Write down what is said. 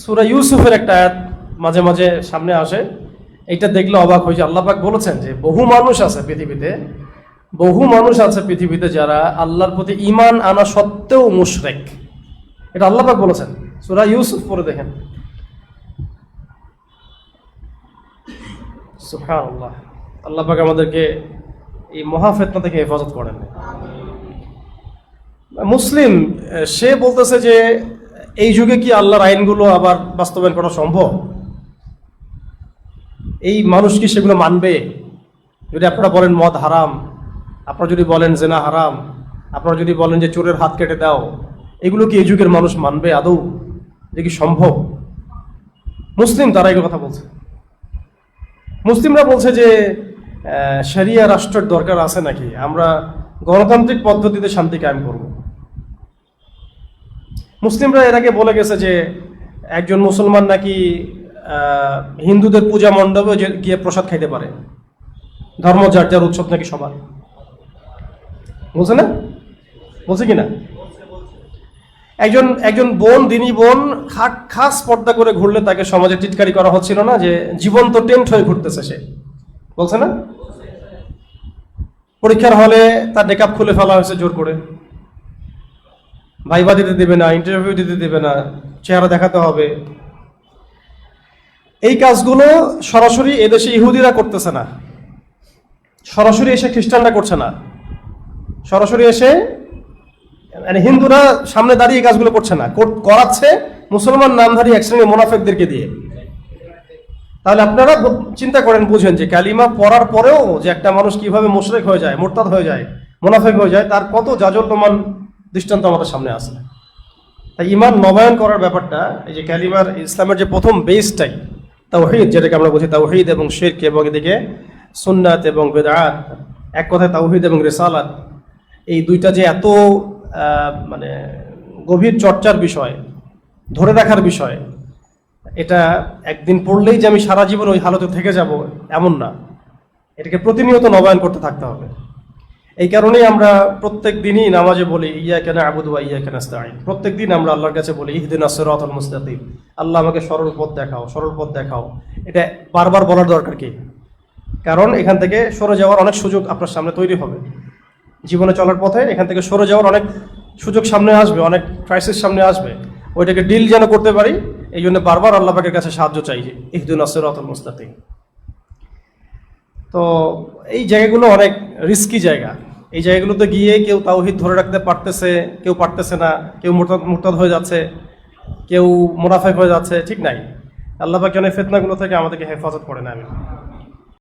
সুরা ইউসুফের একটা আয়াত মাঝে মাঝে সামনে আসে। এটা দেখলে অবাক হয়েছে আল্লাহ পাক বলেছেন যে বহু মানুষ আছে পৃথিবীতে, বহু মানুষ আছে পৃথিবীতে যারা আল্লাহর প্রতি ইমান আনা সত্ত্বেও মুশরেক। এটা আল্লাহ পাক বলেছেন। সুরা ইউসুফ পরে দেখেন। সুবহানাল্লাহ। আল্লাহ পাক আমাদেরকে এই মহাফেতনা থেকে হেফাজত করেন। মুসলিম, সে বলতেছে যে এই যুগে কি আল্লাহর আইনগুলো আবার বাস্তবায়ন করা সম্ভব? এই মানুষ কি সেগুলো মানবে? যদি আপনারা বলেন মদ হারাম, আপনারা যদি বলেন জেনা হারাম, আপনারা যদি বলেন যে চোরের হাত কেটে দাও, এগুলো কি এই যুগের মানুষ মানবে আদৌ? যে কি সম্ভব? মুসলিম তারা এগুলো কথা বলছে। মুসলিমরা বলছে যে শরিয়া রাষ্ট্রের দরকার আছে নাকি? আমরা গণতান্ত্রিক পদ্ধতিতে শান্তি কায়েম করব। মুসলিমরা এর আগে বলে গেছে যে একজন মুসলমান নাকি হিন্দুদের পূজা মণ্ডপে গিয়ে প্রসাদ খাইতে পারে। ধর্ম যার যার উৎসব নাকি সবার। বলছে না? বলছে কি না একজন একজন বোন, দিনী বোন খা- খাস পর্দা করে ঘুরলে তাকে সমাজে টিটকারি করা হচ্ছিল না যে জীবন্ত টেন্ট হয়ে ঘুরতেছে সে। বলছে না? পরীক্ষার হলে তার নেকাপ খুলে ফেলা হয়েছে জোর করে। ভাইবা দিতে দেবে না ইন্টারভিউ দিতে দেবে না, চেহারা দেখাতে হবে। এই কাজগুলো সরাসরি এদেশে ইহুদিরা করতেছে না। সরাসরি এসে খ্রিস্টানরা করছে না। সরাসরি এসে মানে হিন্দুরা সামনে দাঁড়িয়ে এই কাজগুলো করছে না। কর- করাচ্ছে মুসলমান নামধারী এক মোনাফেকদেরকে দিয়ে। তাহলে আপনারা চিন্তা করেন, বুঝেন যে কালিমা পড়ার পরেও যে একটা মানুষ কীভাবে মুশরেক হয়ে যায়, মোরতাদ হয়ে যায়, মোনাফেক হয়ে যায়, তার কত জাজল্যমান দৃষ্টান্ত আমাদের সামনে আসে তাই ইমান নবায়ন করার ব্যাপারটা, এই যে ক্যালিমার ইসলামের যে প্রথম বেসটাই, তাওহিদ, যেটাকে আমরা বলছি তাওহিদ এবং শিরক এবং এদিকে সুন্নাত এবং বেদাত, এক কথায় তাওহিদ এবং রেসালাত, এই দুইটা যে এত মানে গভীর চর্চার বিষয়, ধরে রাখার বিষয়, এটা একদিন পড়লেই যে আমি সারা জীবন ওই হালতে থেকে যাব, এমন না। এটাকে প্রতিনিয়ত নবায়ন করতে থাকতে হবে। এই কারণেই আমরা প্রত্যেক দিনই নামাজে বলি ইয়া কেন আবুদু ইয়া কেন আস্তাইন প্রত্যেক দিন আমরা আল্লাহর কাছে বলি, ইহদিন আসরাতুল মুস্তাকিম। আল্লাহ আমাকে সরল পথ দেখাও, সরল পথ দেখাও। এটা বারবার বলার দরকার কি? কারণ এখান থেকে সরে যাওয়ার অনেক সুযোগ আপনার সামনে তৈরি হবে। জীবনে চলার পথে এখান থেকে সরে যাওয়ার অনেক সুযোগ সামনে আসবে, অনেক ক্রাইসিস সামনে আসবে। ওইটাকে ডিল যেন করতে পারি, এই জন্য বারবার আল্লাহ পাকের কাছে সাহায্য চাই ইহদিন আসরাতুল মুস্তাকিম। তো এই জায়গাগুলো অনেক রিস্কি জায়গা। এই জায়গাগুলোতে গিয়ে কেউ তাওহিদ ধরে রাখতে পারতেছে, কেউ পারতেছে না, কেউ মোরতাদ হয়ে যাচ্ছে, কেউ মোনাফেক হয়ে যাচ্ছে, ঠিক নাই। আল্লাহ পাক যেন ফেতনাগুলো থেকে আমাদেরকে হেফাজত করে না আমি